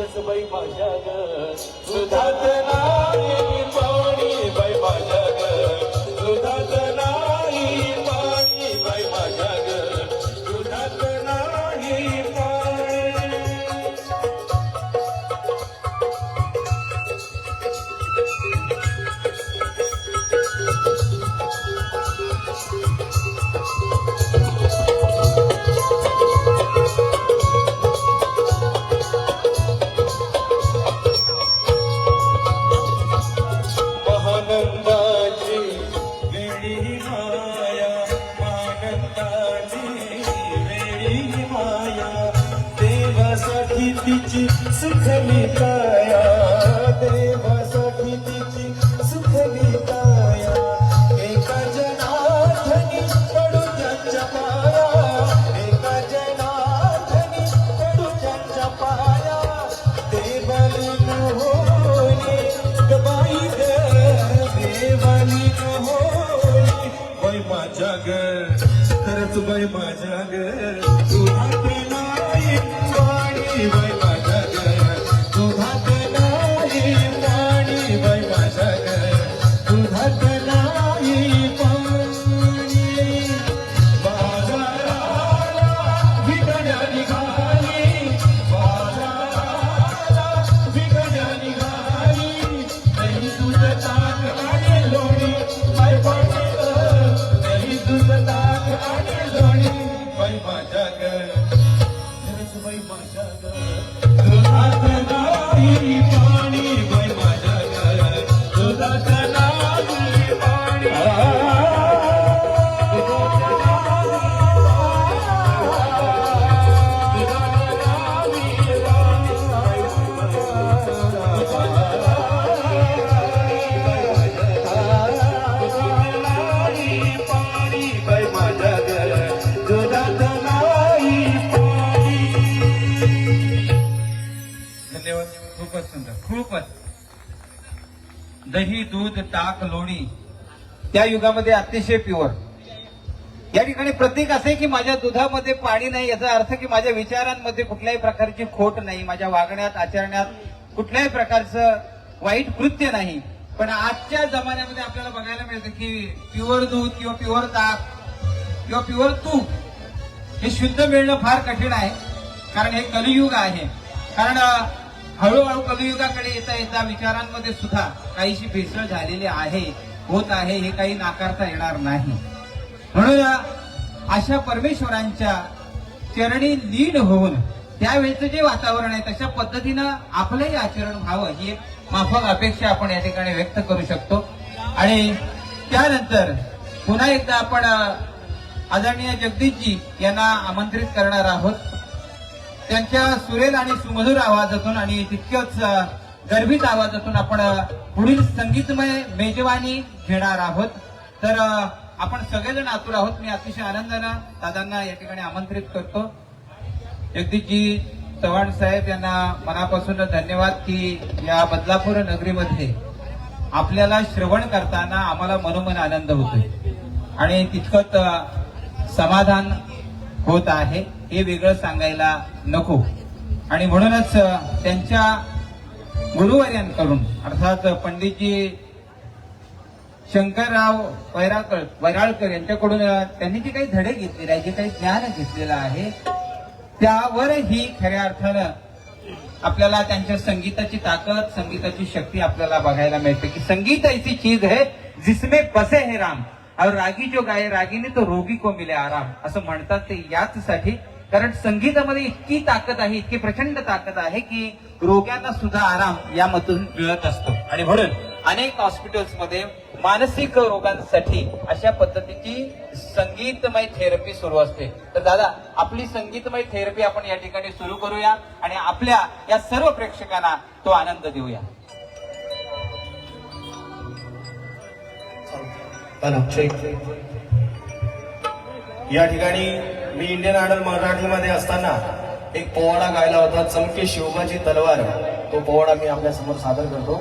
रसबाई भाषा ग दुधात नाही. देवासाठी तिची सुखली काया देवासाठी तिची सुखली काया. एका जनार्दनी पडू त्यांच्या पाया एका जनार्दनी पडू त्यांच्या पाया. देवाली होली गबाई ग देवाली होली बाई माझ्या ग खरंच बाई माझ्या ग खूपच. दही दूध ताक लोणी. त्या युगामध्ये अतिशय प्युअर या ठिकाणी प्रतीक असे की माझ्या दुधामध्ये पाणी नाही याचा अर्थ की माझ्या विचारांमध्ये कुठल्याही प्रकारची खोट नाही. माझ्या वागण्यात आचरण्यात कुठल्याही प्रकारचं वाईट कृत्य नाही. पण आजच्या जमान्यामध्ये आपल्याला बघायला मिळतं की प्युअर दूध किंवा प्युअर ताक किंवा प्युअर तूप हे शुद्ध मिळणं फार कठीण आहे. कारण हे कलियुग आहे. कारण हळूहळू कलियुगाकडे येता येता विचारांमध्ये सुद्धा काहीशी भेसळ झालेली आहे होत आहे हे काही नाकारता येणार नाही. म्हणून अशा परमेश्वरांच्या चरणी लीन होऊन त्यावेळेचं जे वातावरण आहे तशा पद्धतीनं आपलंही आचरण व्हावं ही एक माफक अपेक्षा आपण या ठिकाणी व्यक्त करू शकतो. आणि त्यानंतर पुन्हा एकदा आपण आदरणीय जगदीशजी यांना आमंत्रित करणार आहोत. त्यांच्या सुरेल आणि सुमधुर आवाजातून आणि तितक्याच गर्भित आवाजातून आपण पुढील संगीतमय मेजवानी घेणार आहोत. तर आपण सगळेजण आतुर आहोत. मी अतिशय आनंदानं दादांना या ठिकाणी आमंत्रित करतो. जगदीशजी चव्हाण साहेब यांना मनापासून धन्यवाद की या बदलापूर नगरीमध्ये आपल्याला श्रवण करताना आम्हाला मनोमन आनंद होतोय. आणि तितकंच समाधान होत आहे हे वेगळं सांगायला नको. आणि म्हणूनच त्यांच्या गुरुवर्यांकडून अर्थात पंडितजी शंकरराव वैराकर वैराळकर यांच्याकडून त्यांनी जे काही धडे घेतलेले आहे जे काही ज्ञान घेतलेलं आहे त्यावरही खऱ्या अर्थानं आपल्याला त्यांच्या संगीताची ताकद संगीताची शक्ती आपल्याला बघायला मिळते की संगीत ऐसी चीज है जिसमें बसे है राम. और रागी जो गाय रागीने तो रोगी को मिले आराम असं म्हणतात ते याचसाठी. कारण संगीतामध्ये इतकी ताकद आहे इतकी प्रचंड ताकद आहे की रोग्यांना सुद्धा आराम यामधून मिळत असतो. आणि म्हणून अनेक हॉस्पिटल्समध्ये मानसिक रोगांसाठी अशा पद्धतीची संगीतमय थेरपी सुरू असते. तर दादा आपली संगीतमय थेरपी आपण या ठिकाणी सुरू करूया आणि आपल्या या सर्व प्रेक्षकांना तो आनंद देऊया. या ठिकाणी मी इंडियन आयडल मराठीमध्ये असताना एक पोवाडा गायला होता चमके शिवबाची तलवार. तो पोवाडा मी आपल्यासमोर सादर करतो.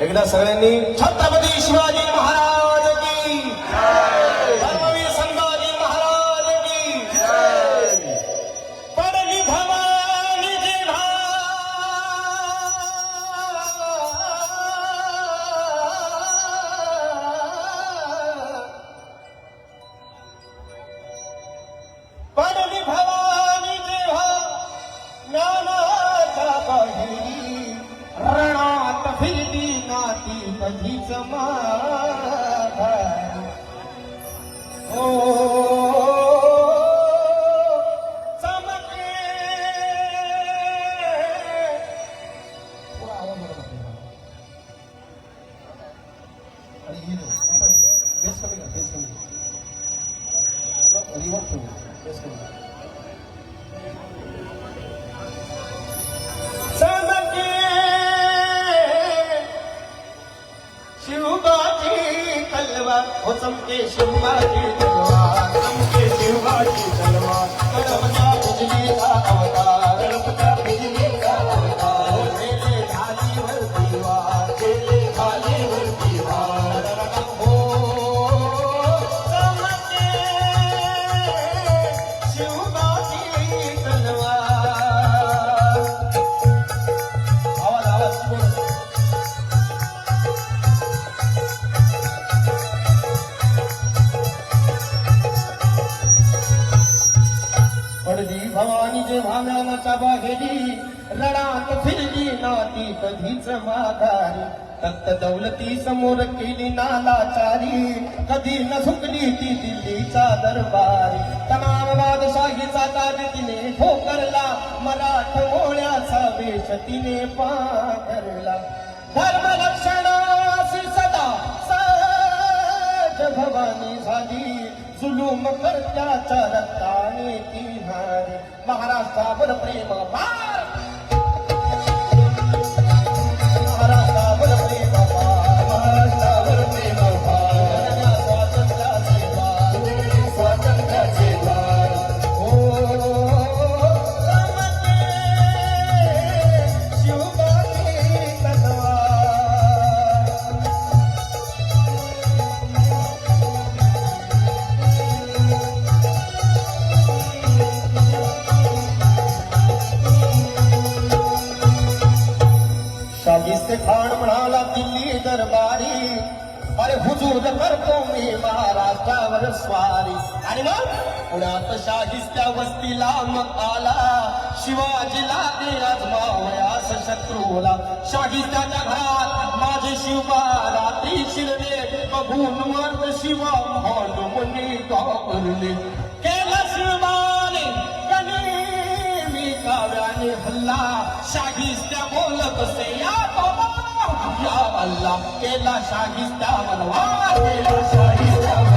एकदा सगळ्यांनी छत्रपती शिवाजी महाराज की तलवार हो चमके शिवबाची बाहेरी फिरली नाती कधीच माघारी. तत्त दौलती समोर केली नालाचारी. कधी न सुकली ती दिल्लीचा दरबारी. तमाम बादशाहीचा ताज तिने ठोकरला. मराठ मोळ्याचा वेश तिने पाकरला धर्म लक्षणासी सदा. सज भवानी झाली. जुलूम करत्याच्या रक्ताने ती हारी महाराष्ट्रावर प्रेम अरे हुजूर करतो मी महाराष्ट्रावर स्वारी. आणि मग? पुण्यात शाहिस्त्या वस्तीला मग आला. शिवाजीला ते आजमावयास शत्रूला. शाहिस्त्याच्या घरात माझे शिवबा रात्री शिरले. बघून वर्ग शिवा भांड मनी घाबरले केला शिवबाने कनी मी काव्याने हल्ला. शाहिस्त्या बोलत असे या बाबा. या अल्लाह केला शाहिस्ता बलवा केला शाहिस्ता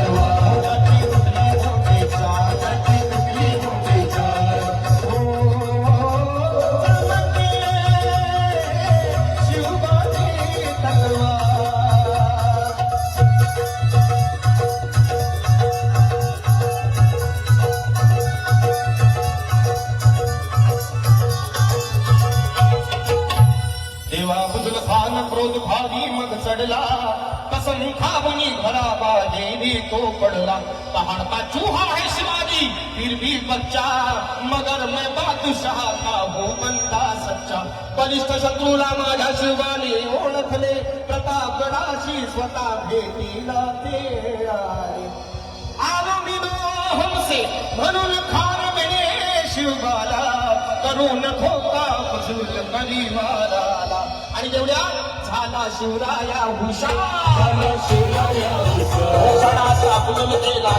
पडला. कसम खावणी घरा बाहेरी तो पडला. पहाड़ का चूहा है शिवाजी फिर भी बच्चा. मगर मैं बादशाह का हूँ बनता सच्चा. बलिष्ठ शत्रूला माझ्या शिवाने ओळखले. प्रतापगडाशी स्वतः भेटीला ते आले. आलो मी हमसे म्हणून खान म्हणे शिवबाला. करून धोका कुशल कलिवाला आणि जेवढ्या झाला शिवराया हुशार. शिवराया आपलं केला.